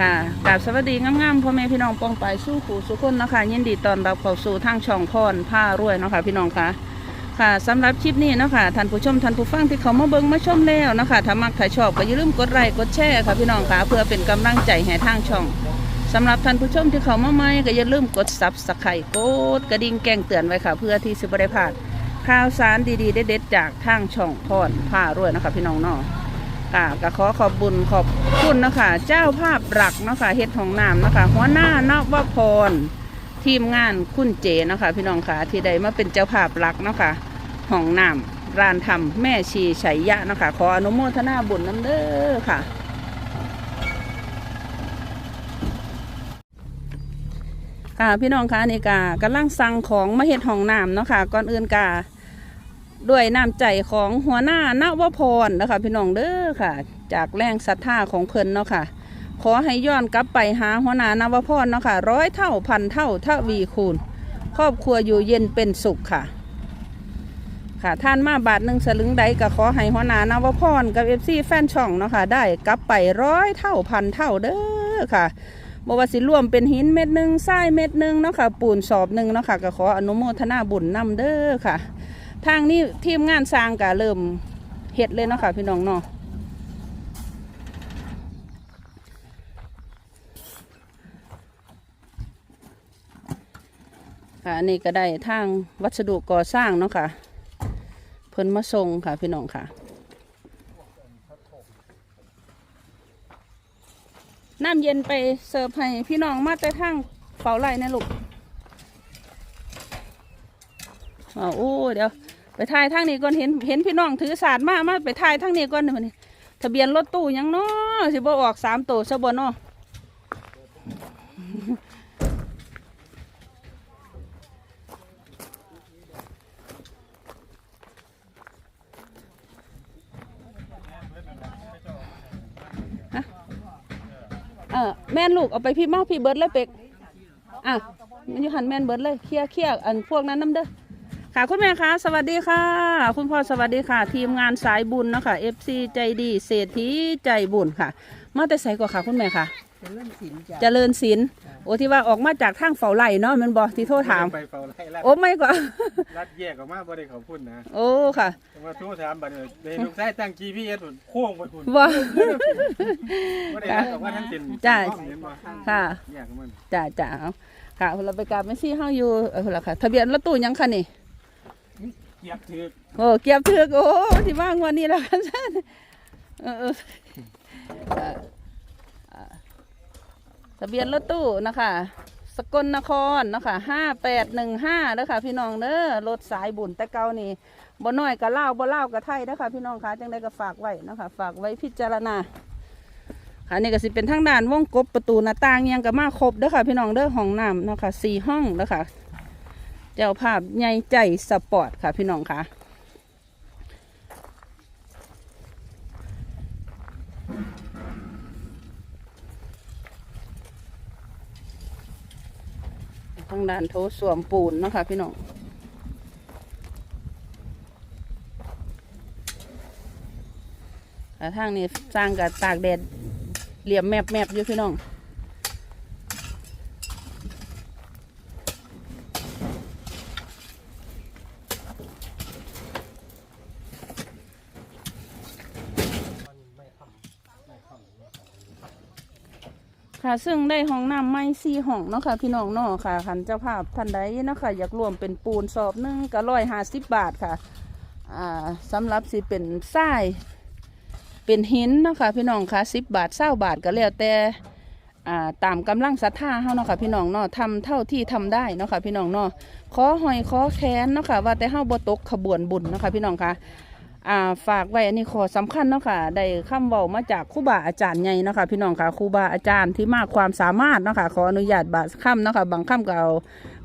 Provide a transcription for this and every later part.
ค่ะกราบสวัสดีงามๆพ่อแม่พี่น้องปองไปสู้ขู่สุคนนะคะยินดีตอนรับเข้าสู่ทางช่องพรผ้ารวยเนาะคะพี่น้องค่ะค่ะสำหรับคลิปนี้เนาะคะท่านผู้ชมท่านผู้ฟังที่เขามาเบิ่งมาชมแล้วนะคะถ้ามักถ้าชอบก็อย่าลืมกดไลค์กดแชร์ค่ะพี่น้องค่ะเพื่อเป็นกำลังใจให้ทางช่องสำหรับท่านผู้ชมที่เขามาใหม่ก็อย่าลืมกดซับสไครต์กดกระดิ่งแจ้งเตือนไว้ค่ะ เพื่อที่จะบ่ได้พลาดข่าวสารดีๆเด็ดๆจากทางช่องพรผ้ารวยนะคะพี่น้องเนาะ ค่ะก็ขอขอบบุญขอบคุณนะคะเจ้าภาพหลักนะคะเฮ็ดของน้ำนะคะหัวหน้านวพรทีมงานคุณเจนะคะพี่น้องค่ะที่ได้มาเป็นเจ้าภาพหลักนะคะห้องน้ำร้านทำแม่ชีชัยยะนะคะขออนุโมทนาบุญน้ำเด้อค่ะค่ะพี่น้องคะนี่กากำลังสั่งของมาเฮ็ดห้องน้ำเนาะค่ะก่อนอื่นกา ด้วยน้ำใจของหัวหน้านวพรนะคะพี่น้องเด้อค่ะ จากแรงศรัทธาของเพิ่นเนาะค่ะ ขอให้ย้อนกลับไปหาหัวหน้านวพรเนาะค่ะร้อยเท่าพันเท่าทวีคูณ ครอบครัวอยู่เย็นเป็นสุขค่ะ ค่ะท่านมาบาทหนึ่งสลึงใดก็ขอให้หัวหน้านวพรกับเอฟซีแฟนช่องเนาะค่ะได้กลับไปร้อยเท่าพันเท่าเด้อค่ะบว่าสิรวมเป็นหินเม็ดหนึ่งทรายเม็ดหนึ่งเนาะค่ะปูนสอบหนึ่งเนาะค่ะก็ขออนุโมทนาบุญนำเด้อค่ะ ทางนี้ทีมงานสร้างก็เริ่มเฮ็ดเลยเนาะค่ะพี่น้องเนาะค่ะอันนี้ก็ได้ทางวัสดุก่อสร้างเนาะค่ะ เพิ่นมาส่งค่ะพี่น้องค่ะน้ำเย็นไปเสิร์ฟให้พี่น้องมาแต่ทางเฝ้าไร่นะลูกอ้าวโอ้เดี๋ยว ไปถ่ายทางนี้ก่อนเห็นเห็นพี่น้องถือศาสตร์มามาไปถ่ายทางนี้ก่อนเดี๋ยวนี้ทะเบียนรถตู้ยังเนาะสิบ่ออกสามตัวซะบ่เนาะฮะเออแม่นลูกเอาไปพี่เมาพี่เบิร์ดเลยเป็กอะมันอยู่หันแม่นเบิร์ดเลยเคลียร์เคลียร์อันพวกนั้นน้ำเด้อ ค่ะคุณแม่คะสวัสดีค่ะ คุณพ่อสวัสดีค่ะ ทีมงานสายบุญเนาะคะ FC ใจดีเศรษฐีใจบุญค่ะ มาแต่ใส่กว่าค่ะ คุณแม่ค่ะเป็นเรื่องศิลป์จ้ะเจริญศิลป์โอ้ที่ว่าออกมาจากทางเฝ้าไร่เนาะแมันบอกที่โทษถาม ไปเฝ้าไล่รัดโอ้ไม่กว่า รัดแยกออกมาบ่ได้เขาพุ่นนะโอ้ค่ะแต่ว่าโทรถามบัดนี้ได้ลูกชายตั้ง GPS พุ่นโค้งไปพุ่นว่าบ่ได้รัดออกมาทั้งเส้นจ้ะ เห็นบ่ค่ะแยกออกมาจ้าจ้าเอาค่ะเราไปกราบแม่ซี่เฮาอยู่เออละค่ะ ทะเบียนรถตู้หยังคะนี่เกียบถือโอ้เกียบถึกโอ้ที่ว่างวันนี้แล้วกันท่านเออทะเบียนรถตู้นะคะ สกลนครนะคะห้าแปดหนึ่งห้าเด้อค่ะพี่น้องเด้อรถสายบุญแต่เก่านี่บ่น้อยก็เล่าบ่เล่าก็ไทยเด้อค่ะพี่น้องคะจังได้ก็ฝากไว้นะคะ ฝากไว้พิจารณาค่ะนี่ก็สิเป็นทางด้านวงกบประตูหน้าต่างยังก็มาครบเด้อค่ะพี่น้องเด้อห้องน้ำนะคะสี่ห้องเด้อค่ะ เจ้าภาพใหญ่ใจสปอร์ตค่ะพี่น้องค่ะทางด้านโถสวมปูนเนาะคะพี่น้องแต่ทางนี้สร้างกับตากแดดเหลี่ยมแมบแมบอยู่พี่น้อง ค่ะ ซึ่งได้ห้องน้ำไม่สี่ห้องเนาะค่ะพี่น้องเนาะค่ะคันเจ้าภาพท่านใดเนาะค่ะอยากรวมเป็นปูนสอบหนึงก็ร้อยห้าสิบบาทค่ะอ่าสำหรับสิเป็นทรายเป็นหินเนาะค่ะพี่น้องค่ะสิบบาทเศร้าบาทก็แล้วแต่อ่าตามกำลังศรัทธาเฮาเนาะค่ะพี่น้องเนาะทำเท่าที่ทำได้เนาะค่ะพี่น้องเนาะขอหอยขอแค้นเนาะค่ะว่าแต่เฮาบ่ตกขบวนบุญเนาะค่ะพี่น้องค่ะ อ่าฝากไว้อันนี้ขอสำคัญเนาะค่ะได้คำเว้ามาจากครูบาอาจารย์ใหญ่เนาะค่ะพี่น้องค่ะครูบาอาจารย์ที่มากความสามารถเนาะค่ะขออนุญาตบาคำเนาะค่ะบางคำก็เอา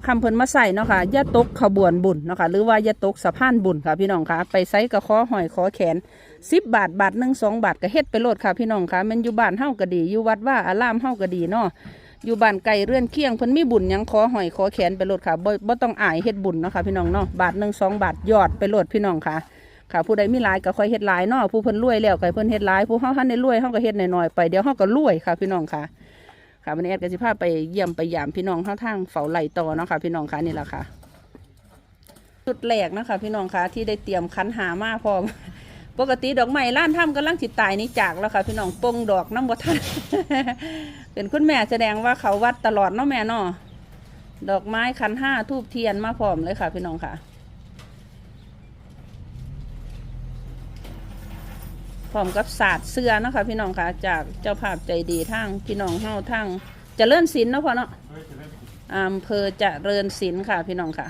คำเพิ่นมาใส่เนาะค่ะอย่าตกขบวนบุญเนาะค่ะหรือว่าอย่าตกสะพานบุญค่ะพี่น้องค่ะไปไซก็ขอหอยขอแขนสิบบาทบาทหนึ่งสองบาทก็เฮ็ดไปโลดค่ะพี่น้องค่ะมันอยู่บ้านเฮาก็ดีอยู่วัดว่าอารามเฮาก็ดีเนาะอยู่บ้านไก่เรือนเคียงเพิ่นมีบุญยังขอหอยขอแขนไปโลดค่ะบ่บ่ต้องอายเฮ็ดบุญเนาะค่ะพี่น้องเนาะบาทหนึ่งสองบาทยอดไปโลดพี่น้องค่ะ ค่ะผู้ใดมีหลายก็ค่อยเฮ็ดหลายเนาะผู้เพิ่นรวยแล้วก็ให้เพิ่นเฮ็ดหลายผู้เฮาทันได้รวยเฮาก็เฮ็ดน้อยๆไปเดี๋ยวเฮาก็รวยค่ะพี่น้องค่ะ ค่ะวันนี้แอดก็สิพาไปเยี่ยมไปยามพี่น้องเข้าทางเฝ้าไหลต่อเนาะค่ะ พี่น้องคะนี่แหละค่ะจุดแรกนะคะพี่น้องค่ะที่ได้เตรียมคันหามาพร้อมปกติดอกไม้ล้านถ้ำกำลังจิตตายนี่จากแล้วค่ะพี่น้องปงดอกน้ำบัทันเป็นคุณแม่แสดงว่าเขาวัดตลอดเนาะแม่เนาะดอกไม้คันห้าทูบเทียนมาพร้อมเลยค่ะ พี่น้องค่ะ พร้อมกับศาสตร์เสื้อนะคะพี่น้องค่ะจากเจ้าภาพใจดีทั้งพี่น้องเฮาทั้งเจริญศิลป์เนาะพ่อเนาะอำเภอเจริญศิลป์ค่ะพี่น้องค่ะ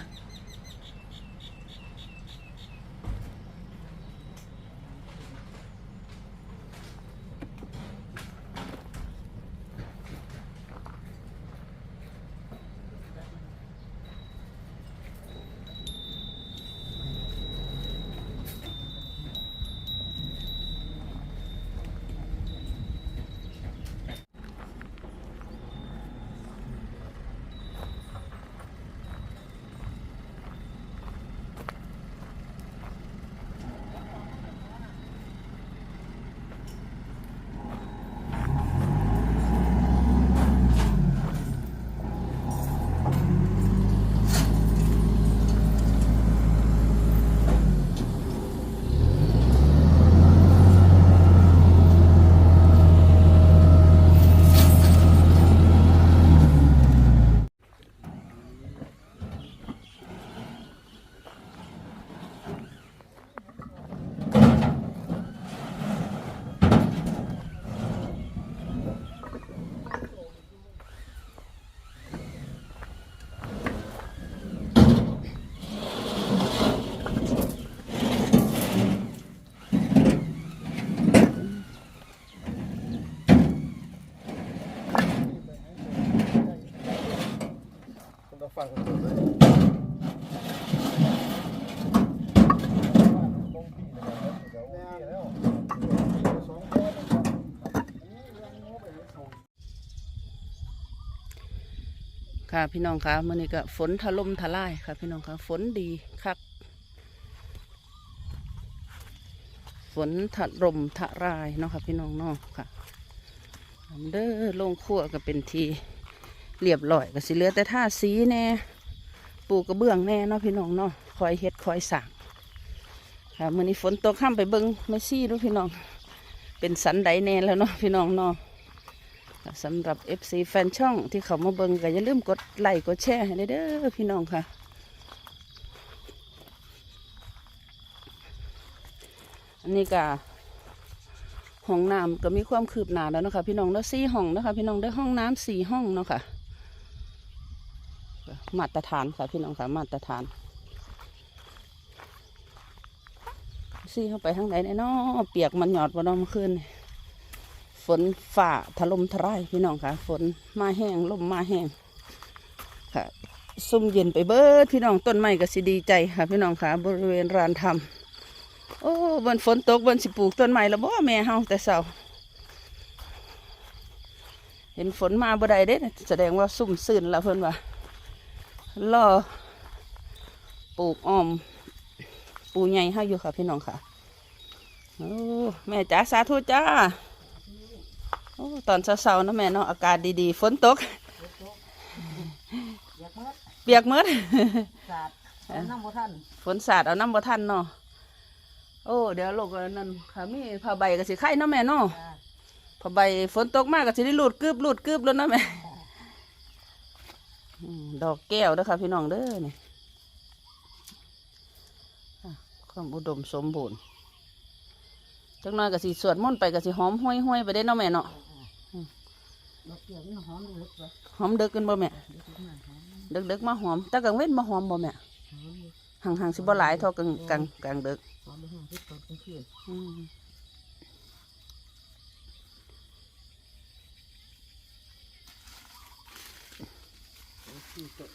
ค่ะพี่น้องคะมื่อนี้ก็ฝนถล่มทลายค่ะพี่น้องคะฝนดีคักฝนถล่มทลายเนาะค่ะพี่น้องเนาะค่ะเด้อลงครัวก็เป็นทีเรียบร้อยก็สิเหลือแต่ท่าสีแน่ปูกระเบื้องแน่เนาะพี่น้องเนาะคอยเฮ็ดคอยสั่งค่ะมื่อนี้ฝนตกข้ามไปเบิ้งไม่ซี่ดูพี่น้อง เป็นสันไดแน่แล้วเนาะพี่น้องเนาะ สำหรับ FC แฟนช่องที่เขามาเบิ่งก็อย่าลืมกดไลค์กดแชร์ให้เด้อพี่น้องค่ะ อันนี้ก็ห้องน้ำก็มีความคืบหน้าแล้วนะคะพี่น้องเด้อสี่ห้องนะคะพี่น้องได้ห้องน้ำสี่ห้องเนาะค่ะมาตรฐานค่ะพี่น้องค่ะมาตรฐานซี่เข้าไปทางไหนเนาะเปียกมันหยอดบ่เนาะเมื่อคืนนี่ ฝนฝ่าถล่มทลายพี่น้องค่ะ ฝนมาแห้งลมมาแห้งค่ะซุ่มเย็นไปเบิดพี่น้องต้นไม้ก็สิดีใจค่ะ พี่น้องค่ะ บริเวณรานธรรมโอ้บนฝนตกบนสิปลูกต้นไม้แล้วบ่แม่เฮาแต่เช้าเห็นฝนมาบ่ได้เด้แสดงว่าซุ่มซื่นแล้วเพิ่นว่ารอปลูกอ้อม ปูใหญ่ให้อยู่ค่ะ พี่น้องค่ะโอ้แม่จ๋าสาธุจ้า อ้ตอนเช้าๆนะแม่เนาะอากาศดีๆฝนตก อยากเมื่อเปียกหมืดศาสตร์เอาน้ำบ่ทันฝนสาดเอาน้ำบ่ทันเนาะโอ้เดี๋ยวลูกเอานั่นค่ะมีผ้าใบก็สิไข่เนาะแม่เนาะจ้าผ้าใบฝนตกมากก็สิได้ลูดกึบลูดกึบแล้วเนาะแม่อืมดอกแก้วเด้อค่ะพี่น้องเด้อนี่อะความอุดมสมบูรณ์จังน้อยก็สิสวดมนต์ไปก็สิหอมห้วยๆไปได้เนาะแม่เนาะ ดอกเกี่ยวมันหอมเลยจ้ะหอมเด็กกันบ่แม่เดี๋ยวถึงมาหอมเด็กๆมาหอมแต่กลางเว้นมาหอมบ่แม่หอมอยู่ห่างๆสิบ่หลายเท่ากลางกลางกลางเด็กหอมไปห้องที่ตอนกลางคืนอืมสี่สด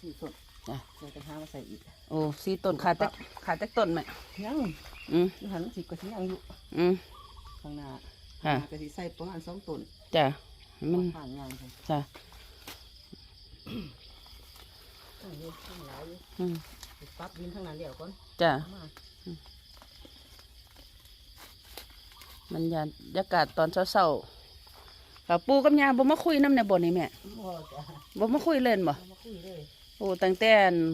สี่สดจ้ะใส่กระทะมาใส่อีกโอ้สีต้นขาดแต่ขาดแต่ต้นไหมยังอืมอยู่หันสิบกว่าที่ยังอยู่อืมข้างหน้าค่ะกระสิใส่ประมาณสองต้นจ้ะ มันผ่านยังค่ะจ้ะข้างนี้ข้างหลายอยู่อืมปรั๊บดินข้างหน้าเดี๋ยวก่อนจ้ะเอามามันยากาศตอนเช้ากับปู่กับย่าบ่มาคุยนำในบ่นี่แม่บ่จ้ะบ่มาคุยเล่นบ่ เอามาคุยเลยโอ้ตั้งแต่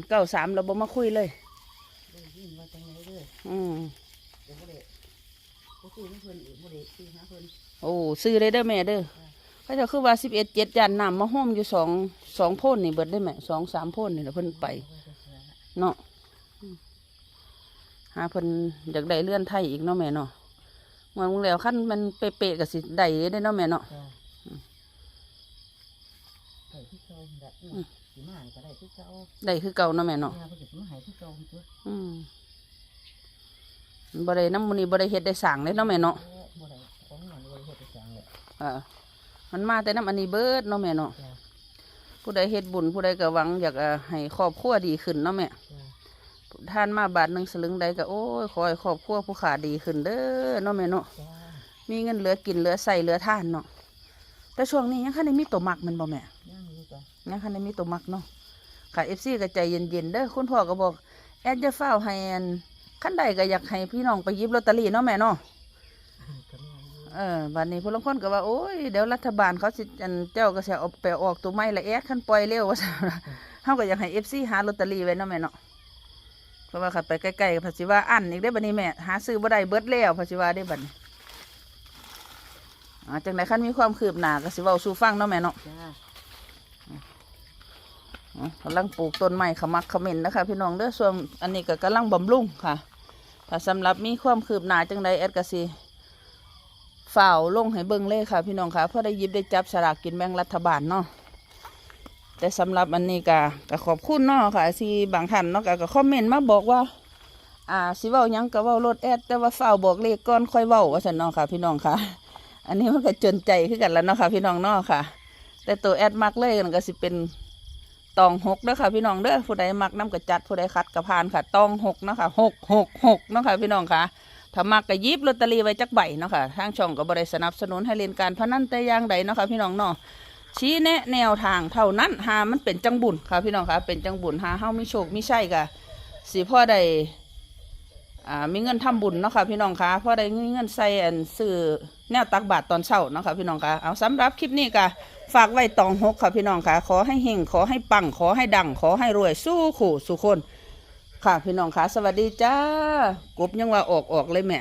เก้าสามเราบ่มาคุยเลย ได้ยินว่าจังไดเลยอืมเดี๋ยวบ่ได้บ่คุยกับเพิ่นอีกบ่ได้คุยหาเพิ่นโอ้ซื้อได้เด้อแม่เด้อ เขาเจะคือว่าสิบเอ็ดเจ็ดยันน้ำมาห้อมอยู่สองสองโพ่นนี่เบิดได้ไหมสองสามโพ่นนี่แหละเพิ่นไปเนาะอืมหาเพิ่นอยากได้เลื่อนไทยอีกเนาะแม่เนาะงวดมึงแล้วขั้นมันเป๊ะๆกับสิได้ได้เนาะแม่เนาะจ้ะได้ที่เก่าแบบอืมสิมานี่ก็ได้ที่เก่าได้คือเก่าเนาะแม่เนาะยาเพิ่นก็สิมาให้ที่เก่าตัวอืมบ่ได้น้ำมันนี่บ่ได้เฮ็ดได้สั่งเลยเนาะแม่เนาะเออบ่ได้ของ มันบ่ได้เฮ็ดให้จังเลยเออมันมาแต่น้ำอันนี้เบิดเนาะแม่เนาะจ้ะผู้ใดเฮ็ดบุญผู้ใดก็หวังอยากเอ่อให้ครอบครัวดีขึ้นเนาะแม่จ้ะท่านมาบาทหนึ่งสลึงใดก็โอ้ยขอให้ครอบครัวผู้ขาดีขึ้นเด้อเนาะแม่เนาะจ้ะมีเงินเหลือกินเหลือใส่เหลือท่านเนาะแต่ช่วงนี้ยังคันได้มีตัวมักแมันบ่แม่ยังอยู่จ้ะยังคันได้มีตัวมักเนาะค่ะเอฟซีก็ใจเย็นๆเด้อคุณพ่อก็บอกแอดจะเฝ้าวให้อันขั้นใดก็อยากให้พี่น้องไปหยิบลอตเตอรี่เนาะแม่เนาะก็แม่นอยู่ เออบัดนี้ผู้ลางคนก็ว่าโอ้ยเดี๋ยวรัฐบาลเขาสิอันเจ้าก็สิเอาไปออกตัวใหม่ละแอดขั้นปล่อยเร็วว่าซั่นเฮาก็อยากให้เอฟซีหาลอตเตอรี่ไว้เนาะแม่เนาะเพราะว่าขัดไปใกล้ๆกับภาษีว่าอันอีกได้อบัดนี้แม่หาซื้อบ่ได้เบิดแล้วภาษีว่าได้อบัดนี้อ่าจังไดคันมีความคืบหน้าก็สิเว้าสู่ฟังเนาะแม่เนาะจ้ะอ๋อกำลังปลูกต้นไม้ขมักเขม้นนะคะ พี่น้องเด้อส่วนอันนี้ก็กำลังบำรุงค่ะถ้าสำหรับมีความคืบหน้าจังใดแอดกสิ ฝ่าวลงให้เบิ่งเลยค่ะ พี่น้องค่ะเพื่อได้ยิบได้จับสลากกินแบ่งรัฐบาลเนาะแต่สำหรับอันนี้ก็ก็ขอบคุณเนาะค่ะที่บางท่านเนาะก็ก็คอมเมนต์มาบอกว่า อ่าสิเว้าหยังก็เว้ารถแอดแต่ว่าฝ่าวบอกเลขก่อนค่อยเว้าว่าซั่นเนาะค่ะ พี่น้องค่ะ อันนี้มันก็จนใจขึ้นกันแล้วเนาะค่ะ พี่น้องเนาะค่ะ แต่ตัวแอดมักเลยมันก็สิเป็นตองหกเด้อค่ะพี่น้องเด้อผู้ใดมักน้ำกระจัดผู้ใดคัดกระพานค่ะตองหกเนาะค่ะหกหกหกเนาะค่ะพี่น้องค่ะ ถ้ามักกระยิบลอตเตอรี่ไว้จักใบเนาะค่ะทางช่องก็บริสนับสนุนให้เล่นการพนันแต่อย่างใดเนาะค่ะพี่น้องเนาะชี้แนะแนวทางเท่านั้นหามันเป็นจังบุญค่ะพี่น้องค่ะเป็นจังบุญหาเฮ้ามีโชคมีชัยค่ะสิพ่อใดอ่ามีเงินทำบุญเนาะค่ะพี่น้องค่ะพ่อใดมีเงินใส่อันซื้อแนวตักบาตรตอนเช้าเนาะค่ะพี่น้องค่ะเอาสำหรับคลิปนี้ก็ฝากไว้ตองหกค่ะพี่น้องค่ะขอให้เฮงขอให้ปังขอให้ดังขอให้รวยสู้ขู่สู้คน ค่ะพี่น้องค่ะ สวัสดีจ้ากบยังว่าออกออกเลยแม่